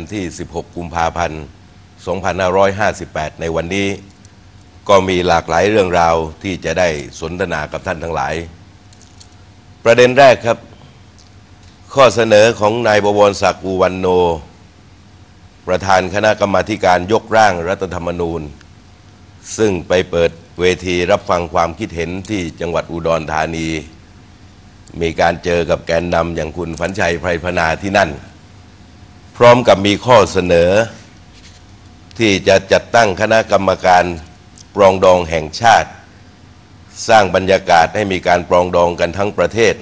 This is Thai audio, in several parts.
วันที่ 16 กุมภาพันธ์ 2558 ในวันนี้ ก็มีหลากหลายเรื่องราวที่จะได้สนทนากับท่านทั้งหลาย ประเด็นแรกครับ ข้อเสนอของนายบวรศักดิ์อุวันโน ประธานคณะกรรมาการยกร่างรัฐธรรมนูญ ซึ่งไปเปิดเวทีรับฟังความคิดเห็นที่จังหวัดอุดรธานี มีการเจอกับแกนนำอย่างคุณฝันชัยไพรพนาที่นั่น พร้อมกับมีข้อเสนอ ที่จะจัดตั้งคณะกรรมการปรองดองแห่งชาติ สร้างบรรยากาศให้มีการปรองดองกันทั้งประเทศ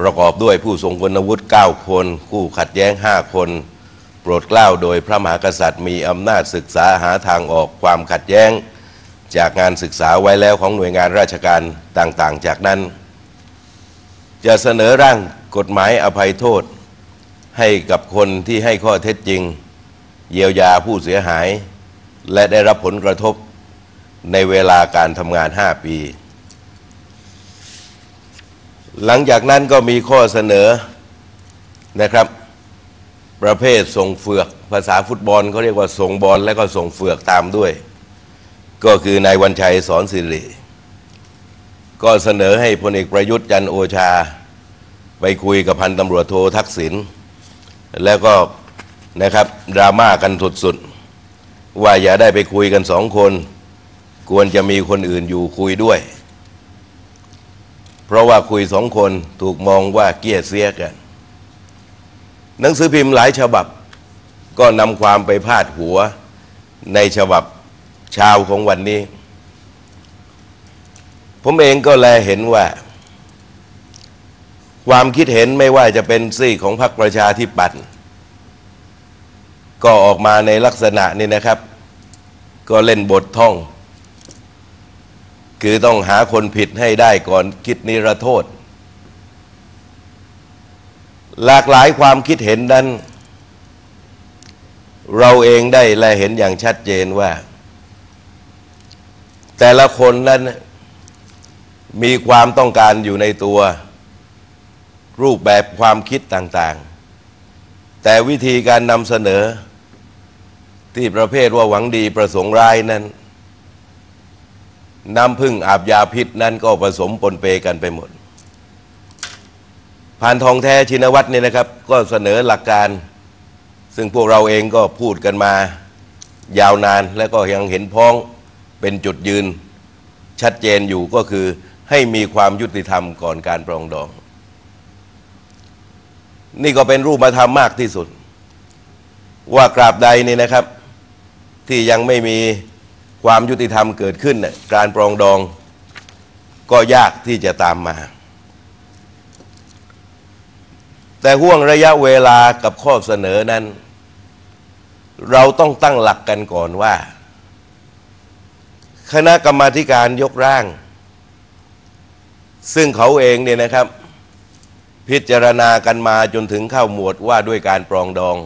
ประกอบด้วยผู้ทรงคุณวุฒิ9คนคู่ขัดแย้ง 5 คน โปรดเกล้าโดยพระมหากษัตริย์มีอำนาจศึกษาหาทางออกความขัดแย้ง จากงานศึกษาไว้แล้วของหน่วยงานราชการต่างๆ จากนั้น จะเสนอร่างกฎหมายอภัยโทษ ให้กับคนที่ให้ข้อเท็จจริง เยียวยาผู้เสียหาย และได้รับผลกระทบในเวลาการทำงาน 5 ปี หลังจากนั้นก็มีข้อเสนอนะครับ ประเภทส่งเฟือก ภาษาฟุตบอลเขาเรียกว่าส่งบอลและก็ส่งเฟือกตามด้วย ก็คือนายวันชัยสอนสิริก็เสนอให้พลเอกประยุทธ์จันโอชา ไปคุยกับพันตำรวจโททักษิณ แล้วก็นะครับดราม่ากันสุดๆ ว่าอย่าได้ไปคุยกันสองคน ควรจะมีคนอื่นอยู่คุยด้วย เพราะว่าคุยสองคนถูกมองว่าเกี้ยเสียกัน หนังสือพิมพ์หลายฉบับ ก็นำความไปพาดหัวในฉบับเชาวของวันนี้ ผมเองก็แลเห็นว่า ความคิดเห็นไม่ว่าจะเป็นซี่ของพรรคประชาธิปัตย์ก็ออกมาในลักษณะนี้นะครับ ก็เล่นบทท่อง คือต้องหาคนผิดให้ได้ก่อนคิดนิรโทษ หลากหลายความคิดเห็นนั้น เราเองได้แลเห็นอย่างชัดเจนว่า แต่ละคนนั้นมีความต้องการอยู่ในตัว รูปแบบความคิดต่างๆ แต่วิธีการนำเสนอ ที่ประเภทว่าหวังดีประสงค์ร้ายนั้น น้ำพึ่งอาบยาพิษนั้นก็ผสมปนเปกันไปหมดผ่านทองแท้ชินวัตรเนี่ยนะครับ ก็เสนอหลักการ ซึ่งพวกเราเองก็พูดกันมา ยาวนานและก็ยังเห็นพ้องเป็นจุดยืน ชัดเจนอยู่ก็คือให้มีความยุติธรรมก่อนการปรองดอง นี่ก็เป็นรูปธรรมมากที่สุด ว่ากราบใดนี่นะครับ ที่ยังไม่มีความยุติธรรมเกิดขึ้น การปรองดองก็ยากที่จะตามมา แต่ห่วงระยะเวลากับข้อเสนอนั้น เราต้องตั้งหลักกันก่อนว่า คณะกรรมาการยกร่าง ซึ่งเขาเองเนี่ยนะครับ พิจารณากันมาจนถึงเข้าหมวดว่าด้วยการปรองดอง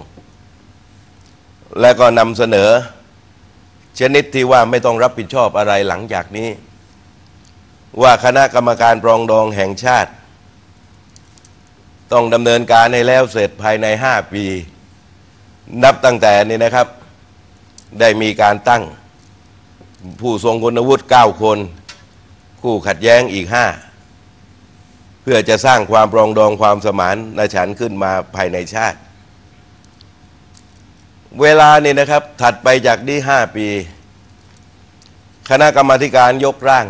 และก็นำเสนอ ชนิดที่ว่าไม่ต้องรับผิดชอบอะไรหลังจากนี้ ว่าคณะกรรมการปรองดองแห่งชาติ ต้องดำเนินการให้แล้วเสร็จภายในห้าปี นับตั้งแต่นี้นะครับ ได้มีการตั้ง ผู้ทรงคุณวุฒิเก้าคน คู่ขัดแย้งอีกห้า พื่อจะสร้างความปรองดองความสมานนฉันขึ้นมาภายในชาติ เวลานี่นะครับ ถัดไปจากนี้ห้าปี คณะกรรมาการยกร่าง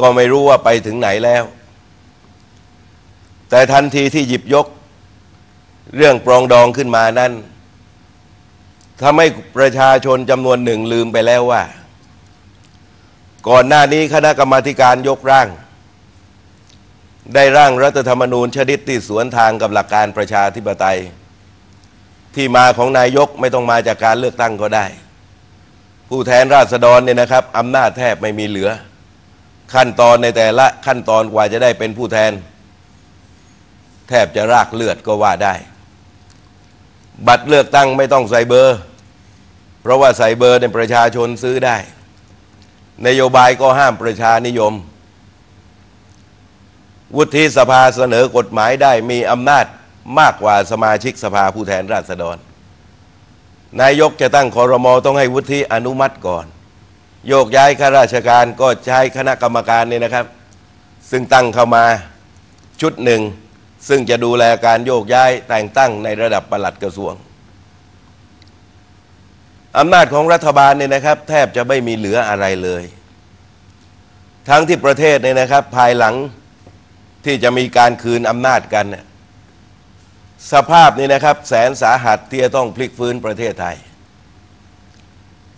ก็ไม่รู้ว่าไปถึงไหนแล้ว แต่ทันทีที่หยิบยก เรื่องปรองดองขึ้นมานั้นทำให้ประชาชนจำนวนหนึ่งลืมไปแล้วว่า ก่อนหน้านี้คณะกรรมาการยกร่าง ได้ร่างรัฐธรรมนูญชนิดที่สวนทางกับหลักการประชาธิปไตย ที่มาของนายกไม่ต้องมาจากการเลือกตั้งก็ได้ ผู้แทนราษฎรเนี่ยนะครับอำนาจแทบไม่มีเหลือ ขั้นตอนในแต่ละขั้นตอนกว่าจะได้เป็นผู้แทน แทบจะรากเลือดก็ว่าได้ บัตรเลือกตั้งไม่ต้องใส่เบอร์ เพราะว่าใส่เบอร์ในประชาชนซื้อได้ นโยบายก็ห้ามประชานิยม วุฒิสภาเสนอกฎหมายได้มีอำนาจมากกว่าสมาชิกสภาผู้แทนราษฎร นายกจะตั้งคอรมอต้องให้วุฒิอนุมัติก่อน โยกย้ายข้าราชการก็ใช้คณะกรรมการเนี่ยนะครับ ซึ่งตั้งเข้ามาชุดหนึ่ง ซึ่งจะดูแลการโยกย้ายแต่งตั้งในระดับปลัดกระทรวงอำนาจของรัฐบาลเนี่ยนะครับ แทบจะไม่มีเหลืออะไรเลย ทั้งที่ประเทศเนี่ยนะครับ ภายหลัง ที่จะมีการคืนอำนาจกันเนี่ยสภาพนี้นะครับ แสนสาหัสที่จะต้องพลิกฟื้นประเทศไทย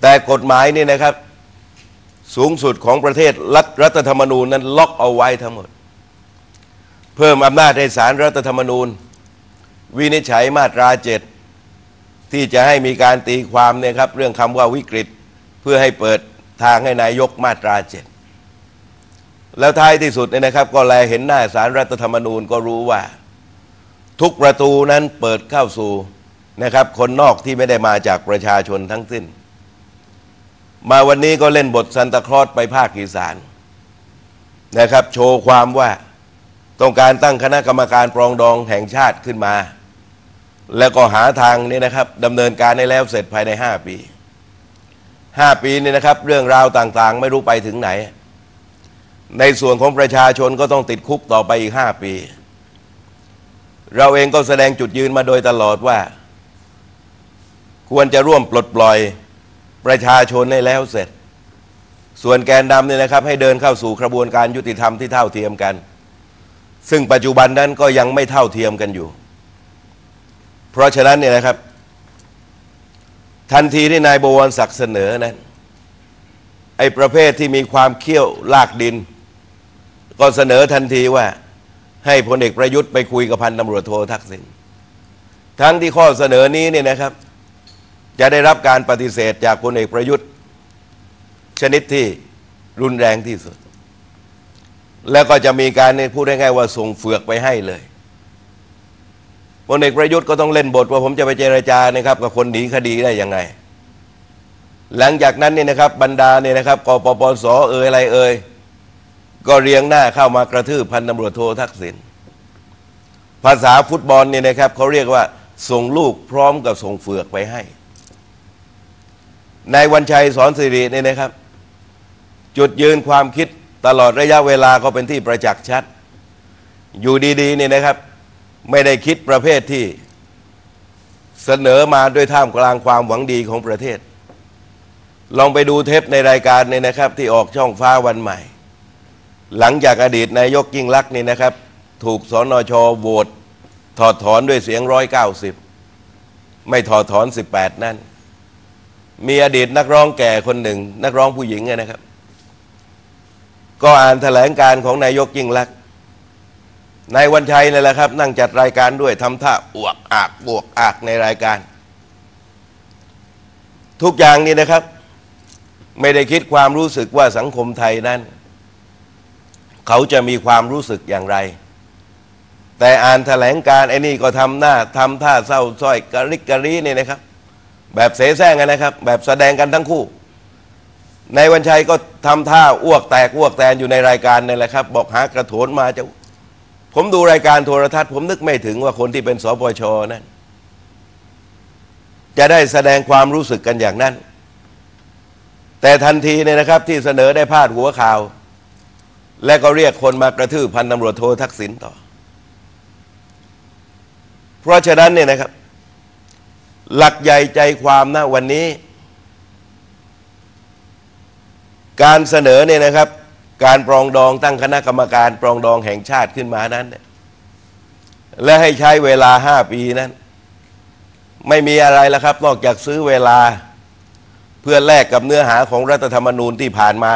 แต่กฎหมายนี่นะครับ สูงสุดของประเทศรัฐรัฐธรรมนูญนั้นล็อกเอาไว้ทั้งหมด เพิ่มอำนาจให้สารรัฐธรรมนูญ วินิจฉัยมาตราเจ็ดที่จะให้มีการตีความเนี่ยครับ เรื่องคำว่าวิกฤต เพื่อให้เปิดทางให้นายกมาตราเจ็ด แล้วท้ายที่สุดเนี่ยนะครับ ก็แลเห็นหน้าสารรัฐธรรมนูญก็รู้ว่า ทุกประตูนั้นเปิดเข้าสู่นะครับ คนนอกที่ไม่ได้มาจากประชาชนทั้งสิ้น มาวันนี้ก็เล่นบทซันตาคลอสไปภาคอีสานนะครับ โชว์ความว่าต้องการตั้งคณะกรรมการปรองดองแห่งชาติขึ้นมา แล้วก็หาทางนี่นะครับดำเนินการให้แล้วเสร็จภายในห้าปีห้าปีนี่นะครับ เรื่องราวต่างๆ ไม่รู้ไปถึงไหน ในส่วนของประชาชนก็ต้องติดคุกต่อไปอีกห้าปี เราเองก็แสดงจุดยืนมาโดยตลอดว่า ควรจะร่วมปลดปล่อยประชาชนให้แล้วเสร็จ ส่วนแกนดำเนี่ยนะครับ ให้เดินเข้าสู่กระบวนการยุติธรรมที่เท่าเทียมกัน ซึ่งปัจจุบันนั้นก็ยังไม่เท่าเทียมกันอยู่ เพราะฉะนั้นเนี่ยนะครับ ทันทีที่นายบวรศักดิ์เสนอนั้นไอ้ประเภทที่มีความเขี้ยวลากดิน ก็เสนอทันทีว่า ให้พลเอกประยุทธ์ไปคุยกับพันตำรวจโททักษิณทั้งที่ข้อเสนอนี้เนี่ยนะครับ จะได้รับการปฏิเสธจากพลเอกประยุทธ์ ชนิดที่รุนแรงที่สุด แล้วก็จะมีการพูดง่ายๆว่าส่งเฟือกไปให้เลยพลเอกประยุทธ์ก็ต้องเล่นบทว่าผมจะไปเจรจานะครับกับคนหนีคดีได้ยังไง หลังจากนั้นเนี่ยนะครับบรรดาเนี่ยนะครับกปปสเอ่ยอะไรเอ่ย ก็เรียงหน้าเข้ามากระทืบพันตำรวจโททักษิณภาษาฟุตบอลเนี่ยนะครับเขาเรียกว่าส่งลูกพร้อมกับส่งเฟือกไปให้ในวันชัยสอนสิริเนี่ยนะครับ จุดยืนความคิดตลอดระยะเวลาก็เป็นที่ประจักษ์ชัด อยู่ดีๆเนี่ยนะครับ ไม่ได้คิดประเภทที่เสนอมาด้วยท่ามกลางความหวังดีของประเทศ ลองไปดูเทปในรายการเนี่ยนะครับ ที่ออกช่องฟ้าวันใหม่ หลังจากอดีตนายกยิ่งลักษณ์นี่นะครับ ถูกสนชโหวตถอดถอนด้วยเสียงร้อยเก้าสิบไม่ถอดถอนสิบแปดนั่น มีอดีตนักร้องแก่คนหนึ่ง นักร้องผู้หญิงนะครับ ก็อ่านแถลงการของนายกยิ่งลักษณ์นายวันชัยนี่แหละครับ นั่งจัดรายการด้วยทำท่าอวกอากบวกอากในรายการ ทุกอย่างนี่นะครับ ไม่ได้คิดความรู้สึกว่าสังคมไทยนั้น เขาจะมีความรู้สึกอย่างไร แต่อ่านแถลงการไอ้นี่ก็ทำหน้าทำท่าเศร้าส้อยกระริกกระรีนี่นะครับ แบบเสแสร้งกันนะครับ แบบแสดงกันทั้งคู่ในวันชัยก็ทำท่าอ้วกแตกอ้วกแตนอยู่ในรายการนี่แหละครับ บอกหากระโถนมาจะผมดูรายการโทรทัศน์ผมนึกไม่ถึงว่าคนที่เป็นสปชนั้นจะได้แสดงความรู้สึกกันอย่างนั้น แต่ทันทีเนี่ยนะครับที่เสนอได้พาดหัวข่าว และก็เรียกคนมากระทืบพันตำรวจโททักษิณต่อ เพราะฉะนั้นเนี่ยนะครับ หลักใหญ่ใจความนะวันนี้ การเสนอเนี่ยนะครับ การปรองดองตั้งคณะกรรมการปรองดองแห่งชาติขึ้นมานั้น และให้ใช้เวลาห้าปีนั้น ไม่มีอะไรแล้วครับ นอกจากซื้อเวลาเพื่อแลกกับเนื้อหาของรัฐธรรมนูญที่ผ่านมา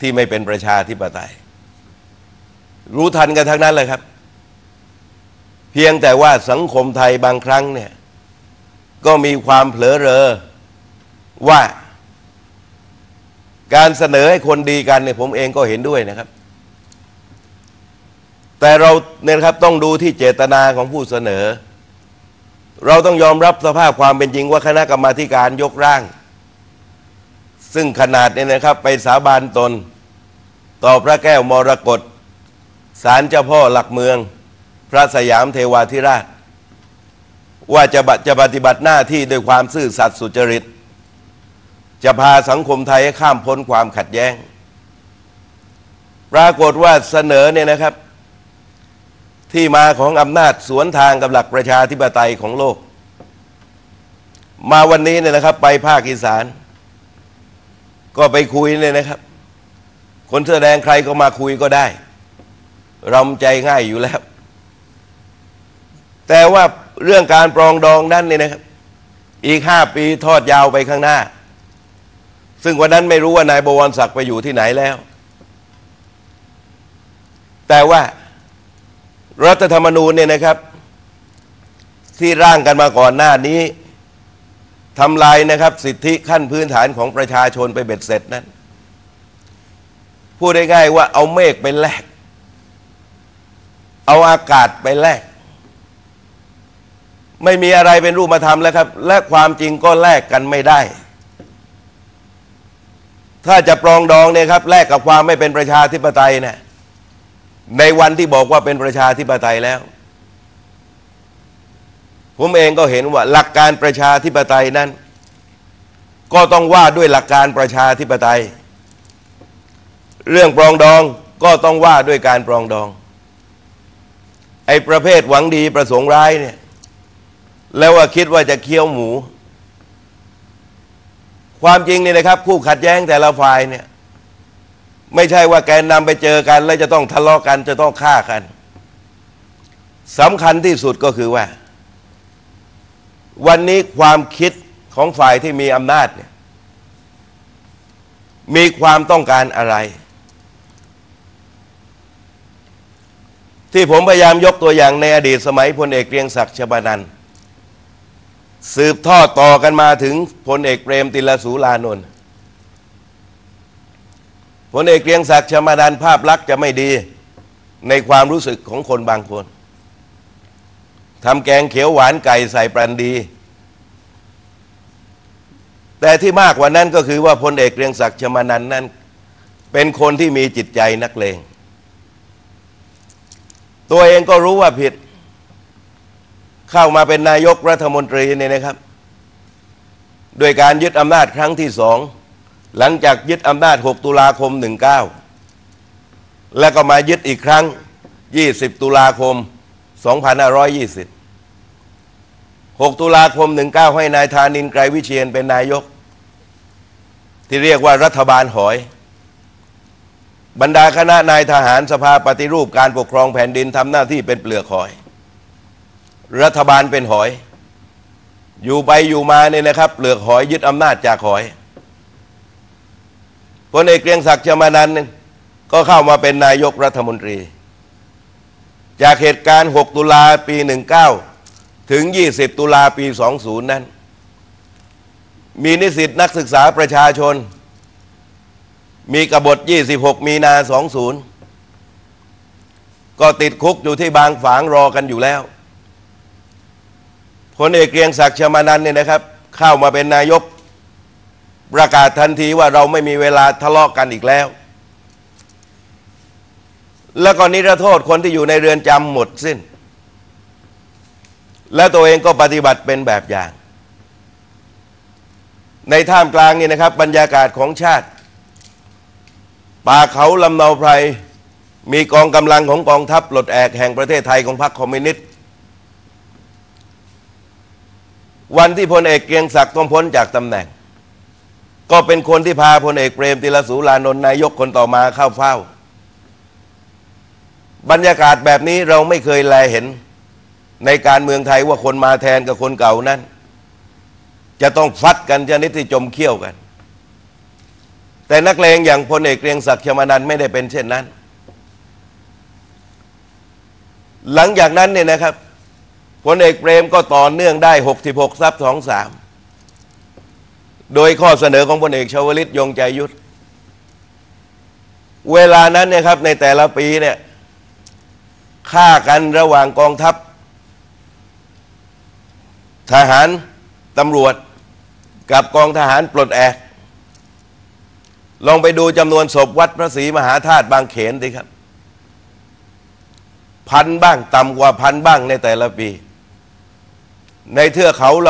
ที่ไม่เป็นประชาธิปไตย รู้ทันกันทั้งนั้นเลยครับ เพียงแต่ว่าสังคมไทยบางครั้งเนี่ย ก็มีความเผลอเรอว่า การเสนอให้คนดีกันเนี่ยผมเองก็เห็นด้วยนะครับ แต่เราเนี่ยครับต้องดูที่เจตนาของผู้เสนอ เราต้องยอมรับสภาพความเป็นจริงว่าคณะกรรมาการยกร่าง ซึ่งขนาดเนี่ยนะครับไปสาบานตน ต่อพระแก้วมรกต ศาลเจ้าพ่อหลักเมือง พระสยามเทวาธิราช ว่าจะบจะปฏิบัติหน้าที่ด้วยความซื่อสัตย์สุจริต จะพาสังคมไทยให้ข้ามพ้นความขัดแย้ง ปรากฏว่าเสนอเนี่ยนะครับ ที่มาของอำนาจสวนทางกับหลักประชาธิปไตยของโลก มาวันนี้เนี่ยนะครับ ไปภาคอีสาน ก็ไปคุยเนี่ยนะครับ คนเสื้อแดงใครก็มาคุยก็ได้ ราใจง่ายอยู่แล้ว แต่ว่าเรื่องการปรองดองนั้นเนี่ยนะครับ อีกห้าปีทอดยาวไปข้างหน้า ซึ่งวันนั้นไม่รู้ว่านายบวรศักดิ์ไปอยู่ที่ไหนแล้ว แต่ว่ารัฐธรรมนูญเนี่ยนะครับ ที่ร่างกันมาก่อนหน้านี้ทำลายนะครับ สิทธิขั้นพื้นฐานของประชาชนไปเบ็ดเสร็จนั้น พูดได้ง่ายว่าเอาเมฆไปแลก เอาอากาศไปแลก ไม่มีอะไรเป็นรูปธรรมแล้วครับ และความจริงก็แลกกันไม่ได้ ถ้าจะปรองดองเนี่ยครับ แลกกับความไม่เป็นประชาธิปไตยเนะี่ยในวันที่บอกว่าเป็นประชาธิปไตยแล้ว ผมเองก็เห็นว่าหลักการประชาธิปไตยนั้น ก็ต้องว่าด้วยหลักการประชาธิปไตย เรื่องปรองดองก็ต้องว่าด้วยการปรองดอง อ้ประเภทหวังดีประสงค์ร้ายเนี่ย แล้วว่าคิดว่าจะเคี้ยวหมู ความจริงนี่นะครับ คู่ขัดแย้งแต่ละฝ่ายเนี่ย ไม่ใช่ว่าแกนนำไปเจอกัน แล้วจะต้องทะเลาะกันจะต้องฆ่ากันสำคัญที่สุดก็คือว่า วันนี้ความคิดของฝ่ายที่มีอำนาจเนี่ยมีความต้องการอะไร ที่ผมพยายามยกตัวอย่างในอดีตสมัยพลเอกเกรียงศักดิ์ชบานันสืบทอดต่อกันมาถึงพลเอกเปรมติลสูลานนท์พลเอกเกรียงศักดิ์ชมาดันภาพลักษณ์จะไม่ดีในความรู้สึกของคนบางคนทำแกงเขียวหวานไก่ใส่ปรันดี แต่ที่มากกว่านั้นก็คือว่าพลเอกเกรียงศักดิ์ชมานันนั้น เป็นคนที่มีจิตใจนักเลง ตัวเองก็รู้ว่าผิด เข้ามาเป็นนายกรัฐมนตรีเนี่ยนะครับ โดยการยึดอำนาจครั้งที่สอง หลังจากยึดอำนาจ 6 ตุลาคม 19 แล้วก็มายึดอีกครั้ง 20 ตุลาคม 2520 6 ตุลาคม 19 ให้นายธานินไกรวิเชียนเป็นนายก ที่เรียกว่ารัฐบาลหอย บรรดาคณะนายทหารสภาปฏิรูปการปกครองแผ่นดินทำหน้าที่เป็นเปลือกหอย รัฐบาลเป็นหอย อยู่ไปอยู่มาเนี่ยนะครับ เปลือกหอยยึดอำนาจจากหอยพลเอกเกรียงศักดิ์ชมานันก็เข้ามาเป็นนายกรัฐมนตรี จากเหตุการณ์ 6 ตุลาปี 19 ถึง 20 ตุลาปี 20 นั้น มีนิสิตนักศึกษาประชาชน มีกบฏ 26 มีนา20 ก็ติดคุกอยู่ที่บางฝางรอกันอยู่แล้วพลเอกเกรียงศักดิ์ชมานันเนี่ยนะครับ เข้ามาเป็นนายกประกาศทันทีว่าเราไม่มีเวลาทะเลาะกกันอีกแล้ว แล้วก็นิรโทษคนที่อยู่ในเรือนจำหมดสิ้น และตัวเองก็ปฏิบัติเป็นแบบอย่าง ในท่ามกลางนี่นะครับ บรรยากาศของชาติ ป่าเขาลำเนาไพร มีกองกำลังของกองทัพปลดแอกแห่งประเทศไทยของพรรคคอมมิวนิสต์วันที่พลเอกเกียงศักดิ์ต้องพ้นจากตำแหน่ง ก็เป็นคนที่พาพลเอกเปรมติลสูลานนท์นายกคนต่อมาเข้าเฝ้า บรรยากาศแบบนี้เราไม่เคยแลเห็นในการเมืองไทยว่าคนมาแทนกับคนเก่านั้น จะต้องฟัดกันจะนิดที่จมเขี้ยวกัน แต่นักเลงอย่างพลเอกเกรียงศักดิ์ชมานันไม่ได้เป็นเช่นนั้น หลังจากนั้นเนี่ยนะครับพลเอกเปรมก็ต่อเนื่องได้ 66ซับสองสามโดยข้อเสนอของพลเอกชวลิตยงใจยุทธเวลานั้นเนี่ยครับในแต่ละปีเนี่ยฆ่ากันระหว่างกองทัพ ทหารตำรวจกับกองทหารปลดแอก ลองไปดูจำนวนศพวัดพระศรีมหาธาตุบางเขนดิครับ พันบ้างต่ำกว่าพันบ้างในแต่ละปี ในเทือกเขาล